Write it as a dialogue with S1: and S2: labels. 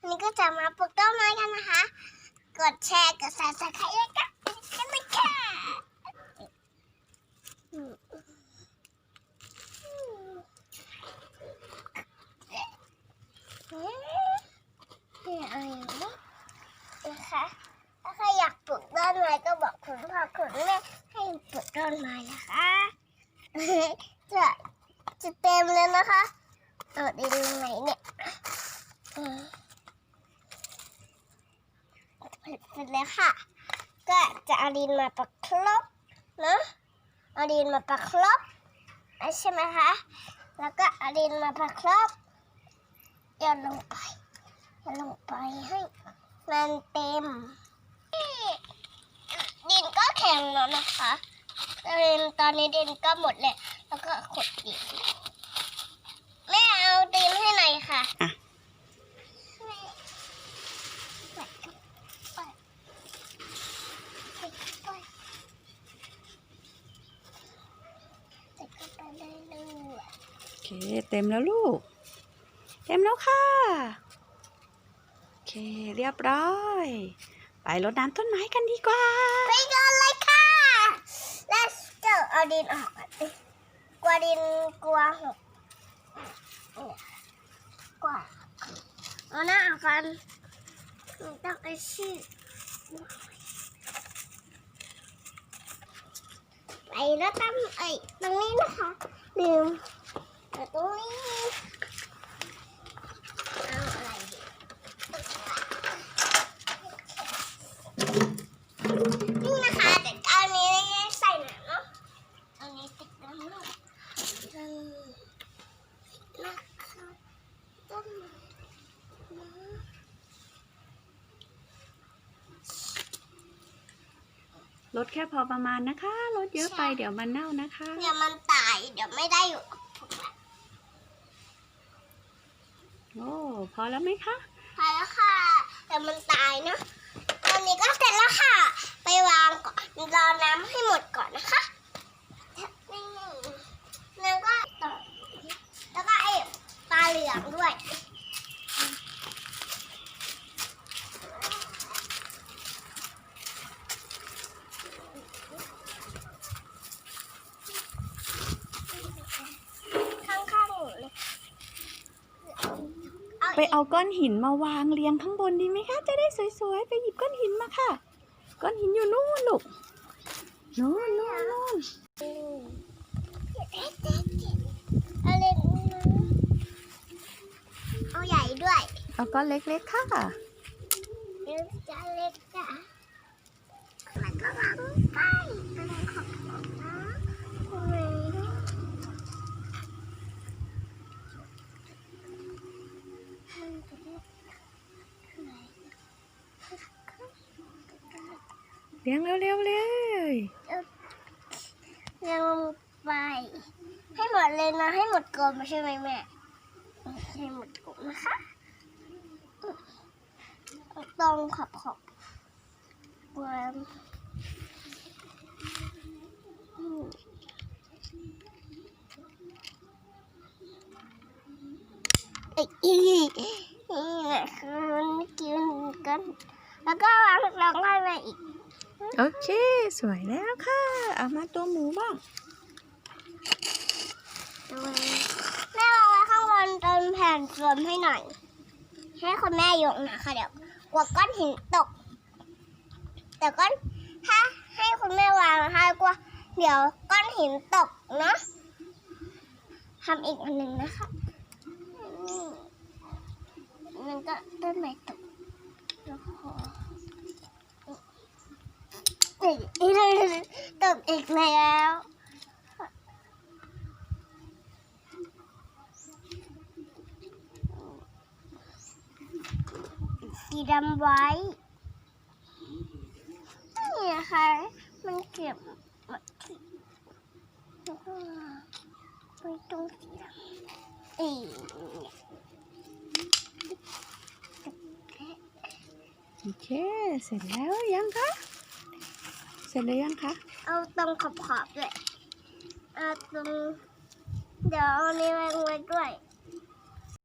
S1: วันนี้ก็จะมาปลูกต้นไม้กันนะคะ กดแชร์กดซับสไครต์ด้วยกันกันเลยค่ะนี่อะไรนะนะคะถ้าใครอยากปลูกต้นไม้ก็บอกคุณพ่อคุณแม่ให้ปลูกต้นไม้นะคะจะจะเต็มเลยนะคะเอาดินไหนเนี่ยอืมเสร็จ แล้วค่ะ ก็จะเอาดินมาประครบเนาะเอาดินมาประครบอะใช่ไหมคะ แล้วก็เอาดินมาประครบโยนลงไปโยนลงไปให้มันเต็ม ดินก็แข็งแล้วนะคะดินตอนนี้ดินก็หมดเลยแล้วก็ขุดดินแม่เอาดินให้หน่อยค่ะ
S2: อะ
S1: แม่ใส่เข้าไปใส่เข้าไปใส่เข้าไปได้เลย
S2: โอ เคเต็มแล้วลูก เต็มแล้วค่ะ โอเคเรียบร้อย ไปรดน้ำต้นไม้กันดีกว่า
S1: ไปกันเลยค่ะ let's go เอาดินออกก่อนดิกลัวดินกลัวหกเนี่ยกลัวเอาหน้าออกกันต้องไอชื่อไปแล้วตั้งไอ้ตรงนี้นะคะลืม แต่ตรงนี้เอาอะไรดีนี่นะคะแต่อันนี้ใส่หนังเนาะอันนี้ติดน้ำเนาะอืมนะคะต้นไม้นะ
S2: ลดแค่พอประมาณนะคะลดเยอะไปเดี๋ยวมันเน่านะคะ
S1: เดี๋ยวมันตายเดี๋ยวไม่ได้อยู่กับ พ
S2: อแล้วไหมคะ
S1: พอแล้วค่ะ แต่มันตายเนาะตอนนี้ก็เสร็จแล้วค่ะ ไปวางก่อนรอน้ำให้หมดก่อนแล้วก็ต่อแล้วก็ไอ้ปลาเหลืองด้วย ข้างๆหนูเลย
S2: ไปเอาก้อนหินมาวางเรียงข้างบนดีไหมคะ จะได้สวยๆ ไปหยิบก้อนหินมาค่ะ ก้อนหินอยู่นู่นลูกนู่นนู่นนู่น
S1: เอาเล็กนะเอาใหญ่ด้วย
S2: เอาก้อนเล็กๆค่ะ
S1: เดี๋ยวจะเล็กจ้ะมันก็วางไปอะไรของผมนะทำไมมันจะเล็กทำไม
S2: เลี้ยงเร็วๆเลย
S1: ยังลงไป ให้หมดเลยนะ ให้หมดกลมใช่ไหมแม่ ให้หมดกลมนะคะ ตรงขอบขอบวางอืมเอ้ยนี่แหละคือกินกัน แล้วก็วางลงให้แม่อีก
S2: โอเค สวยแล้วค่ะ เอามาตัวหมูบ้าง
S1: แม่วางไว้ข้างบนจนแผ่นรวมให้หน่อย ให้คุณแม่ยกนะคะเดี๋ยวกลัวก้อนหินตก แต่ก้อนถ้าให้คุณแม่วางนะคะกลัวเดี๋ยวก้อนหินตกเนาะทำอีกอันหนึ่งนะคะนี่มันก็ต้นไม้ตกแล้วก็ เอ้ยตกอีกแล้วสีดำไว้นี่นะคะมันเก็บมาที่แล้ไปตรงสีดำอีก
S2: โอเค เสร็จแล้วยังคะ เสร็จแล้วยังคะ
S1: เอาตรงขอบๆด้วยเอาตรงเดี๋ยวเอานี้ไว้ด้วย